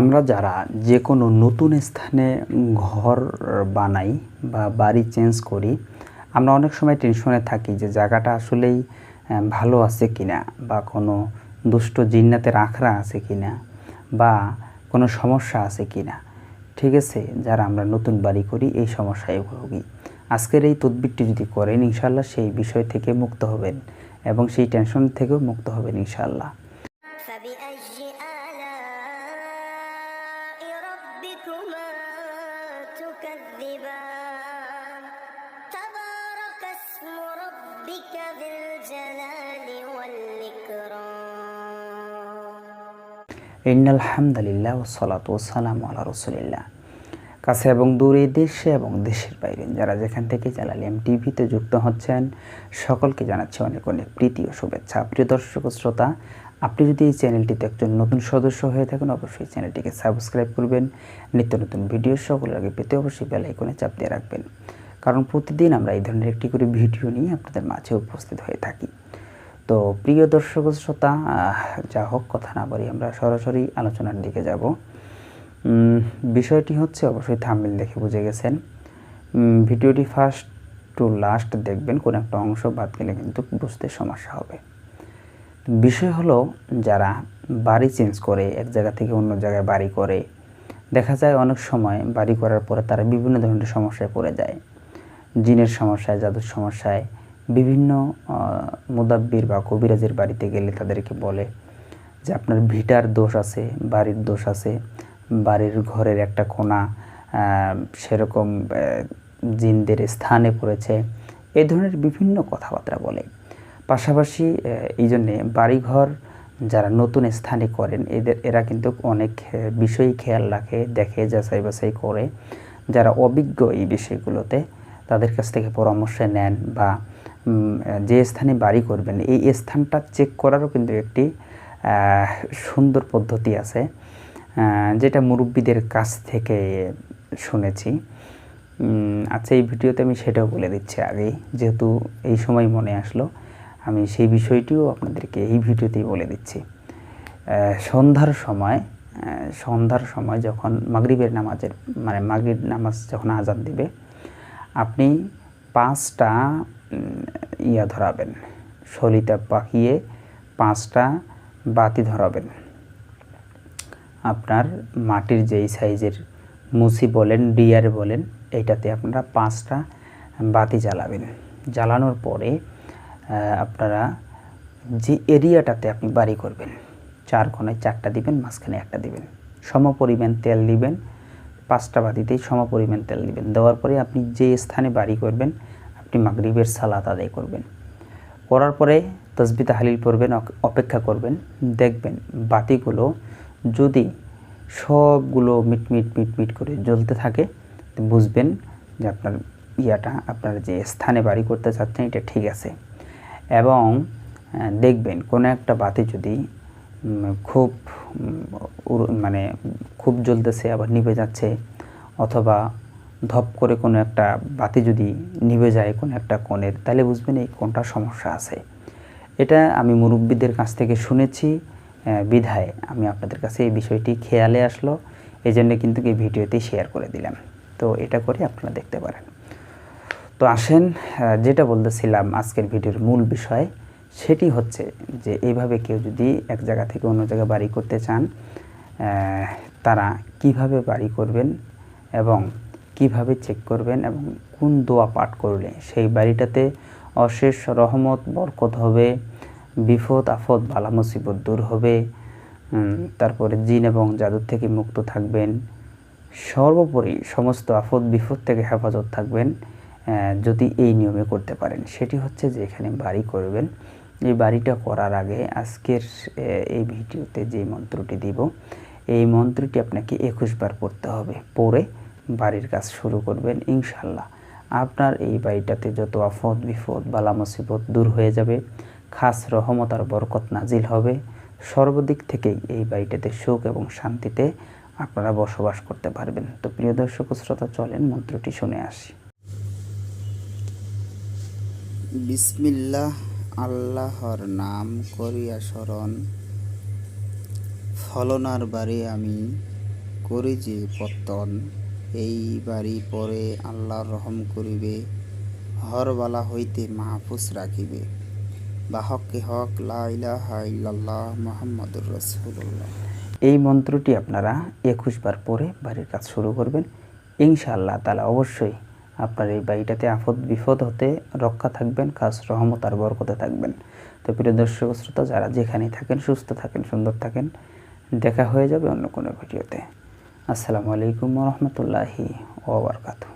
আমরা যারা যে কোনো নতুন স্থানে ঘর বানাই বা বাড়ি চেঞ্জ করি, আমরা অনেক সময় টেনশনে থাকি যে জায়গাটা আসলেই ভালো আছে কিনা বা কোনো দুষ্ট জিন্নাতের আখড়া আছে কিনা বা কোনো সমস্যা আছে কিনা। ঠিক আছে, যারা আমরা নতুন বাড়ি করি, এই সমস্যায় ভুগি। আজকের এই তদবিরটি যদি করেন ইনশাল্লাহ সেই বিষয় থেকে মুক্ত হবেন এবং সেই টেনশন থেকেও মুক্ত হবেন ইনশাল্লাহ ربكما تكذبان تبارك اسم ربك ذي الجلال والإكرام ইন্নাল হামদালিল্লাহ ও সালাত ও সালাম আল্লাহ রসুলিল্লাহ কাছে এবং দূরে দেশে এবং দেশের বাইরে যারা যেখান থেকে জ্বালালিয়াম টিভিতে যুক্ত হচ্ছেন সকলকে জানাচ্ছি অনেক অনেক প্রীতি ও শুভেচ্ছা প্রিয় দর্শক ও শ্রোতা আপনি যদি এই চ্যানেলটিতে একজন নতুন সদস্য হয়ে থাকেন, অবশ্যই চ্যানেলটিকে সাবস্ক্রাইব করবেন। নিত্য নতুন ভিডিও সকলের আগে পেতে অবশ্যই বেল আইকনে চাপ দিয়ে রাখবেন। কারণ প্রতিদিন আমরা এই ধরনের একটি করে ভিডিও নিয়ে আপনাদের মাঝে উপস্থিত হয়ে থাকি। তো প্রিয় দর্শক শ্রোতা যা হোক, কথা না বলি আমরা সরাসরি আলোচনার দিকে যাব। বিষয়টি হচ্ছে, অবশ্যই থাম্বনেল দেখে বুঝে গেছেন। ভিডিওটি ফার্স্ট টু লাস্ট দেখবেন, কোনো একটা অংশ বাদ গেলে কিন্তু বুঝতে সমস্যা হবে। বিষয় হলো যারা বাড়ি চেঞ্জ করে, এক জায়গা থেকে অন্য জায়গায় বাড়ি করে, দেখা যায় অনেক সময় বাড়ি করার পরে তারা বিভিন্ন ধরনের সমস্যায় পড়ে যায়। জিনের সমস্যায়, জাদুর সমস্যায়, বিভিন্ন মুদাব্বির বা কবিরাজের বাড়িতে গেলে তাদেরকে বলে যে আপনার ভিটার দোষ আছে, বাড়ির দোষ আছে, বাড়ির ঘরের একটা কোণা সেরকম জিনদের স্থানে পড়েছে এই ধরনের বিভিন্ন কথাবার্তা বলে। পাশাপাশি এই জন্যে বাড়িঘর যারা নতুন স্থানে করেন, এদের, এরা কিন্তু অনেক বিষয়ই খেয়াল রাখে, দেখে, যাচাই বাছাই করে। যারা অভিজ্ঞ এই বিষয়গুলোতে, তাদের কাছ থেকে পরামর্শ নেন বা যে স্থানে বাড়ি করবেন, এই স্থানটা চেক করারও কিন্তু একটি সুন্দর পদ্ধতি আছে যেটা মুরব্বীদের কাছ থেকে শুনেছি। আচ্ছা এই ভিডিওতে আমি সেটাও বলে দিচ্ছি আগেই, যেহেতু এই সময় মনে আসলো। আমি সেই বিষয়টিও আপনাদেরকে এই ভিডিওতেই বলে দিচ্ছি। সন্ধ্যার সময় সন্ধ্যার সময় যখন মাগরিবের নামাজের মানে মাগরিব নামাজ যখন আজান দিবে, আপনি পাঁচটা ইয়া ধরাবেন সলিতা পাকিয়ে পাঁচটা বাতি ধরাবেন। আপনার মাটির যেই সাইজের মুসি বলেন, ডিয়ার বলেন এইটাতে আপনারা পাঁচটা বাতি জ্বালাবেন। জ্বালানোর পরে আপনারা যে এরিয়াটাতে আপনি বাড়ি করবেন, চার কোণায় চারটা দিবেন, মাঝখানে একটা দিবেন। সমপরিমাণ তেল দিবেন, পাঁচটা বাতিতেই সমপরিমাণ তেল দিবেন। দেওয়ার পরে আপনি যে স্থানে বাড়ি করবেন, আপনি মাগরিবের সালাত আদায় করবেন। করার পরে তসবি তাহালিল পড়বেন অপেক্ষা করবেন, দেখবেন বাতিগুলো যদি সবগুলো মিট মিট মিট মিট করে জ্বলতে থাকে, বুঝবেন যে আপনার ইয়াটা, আপনার যে স্থানে বাড়ি করতে চাচ্ছেন, এটা ঠিক আছে। এবং দেখবেন কোনো একটা বাতি যদি খুব মানে খুব জ্বলতেছে, আবার নিভে যাচ্ছে, অথবা ধপ করে কোনো একটা বাতি যদি নিভে যায় কোনো একটা কোণের, তাহলে বুঝবেন এই কোনটা সমস্যা আছে। এটা আমি মুরব্বীদের কাছ থেকে শুনেছি বিধায় আমি আপনাদের কাছে এই বিষয়টি খেয়ালে আসলো এই জন্য কিন্তু এই ভিডিওতেই শেয়ার করে দিলাম। তো এটা করে আপনারা দেখতে পারেন। তো আসেন যেটা বলতেছিলাম আজকের ভিডিওর মূল বিষয়, সেটি হচ্ছে যে এইভাবে কেউ যদি এক জায়গা থেকে অন্য জায়গায় বাড়ি করতে চান তারা কীভাবে বাড়ি করবেন এবং কীভাবে চেক করবেন এবং কোন দোয়া পাঠ করলে সেই বাড়িটাতে অশেষ রহমত, বরকত হবে, বিপদ আফত বালা মুসিবত দূর হবে তারপরে জিন এবং জাদুর থেকে মুক্ত থাকবেন, সর্বোপরি সমস্ত আফত বিপদ থেকে হেফাজত থাকবেন যদি এই নিয়মে করতে পারেন। সেটি হচ্ছে যে এখানে বাড়ি করবেন। এই বাড়িটা করার আগে আজকের এই ভিডিওতে যে মন্ত্রটি দিব, এই মন্ত্রটি আপনাকে একুশ বার পড়তে হবে। পড়ে বাড়ির কাজ শুরু করবেন ইনশাল্লাহ আপনার এই বাড়িটাতে যত আফত বিপদ বালা মুসিবত দূর হয়ে যাবে। খাস রহমত আর বরকত নাজিল হবে। সর্বদিক থেকেই এই বাড়িটাতে সুখ এবং শান্তিতে আপনারা বসবাস করতে পারবেন। তো প্রিয় দর্শক শ্রোতা, চলেন মন্ত্রটি শুনে আসি। বিসমিল্লাহ আল্লাহর নাম করিয়া স্মরণ। ফলনার বারে আমি করি যে পত্তন, এই বাড়ি পরে আল্লাহর রহম করিবে, হরবালা হইতে মাহফুজ রাখিবে। বা হকে হক, লা ইলাহা ইল্লাল্লাহ মুহাম্মাদুর রাসূলুল্লাহ। এই মন্ত্রটি আপনারা একুশ বার পরে বাড়ির কাজ শুরু করবেন। ইনশাআল্লাহ তালা অবশ্যই আপনার এই বাড়িটাতে আফদ বিপদ হতে রক্ষা থাকবেন, খাস রহমত আর বরকতে থাকবেন। তো প্রিয় দর্শক শ্রোতা, যারা যেখানেই থাকেন, সুস্থ থাকেন, সুন্দর থাকেন, দেখা হয়ে যাবে অন্য কোনো ভিডিওতে। আসসালামু আলাইকুম রহমতুল্লাহি ওবরকাতু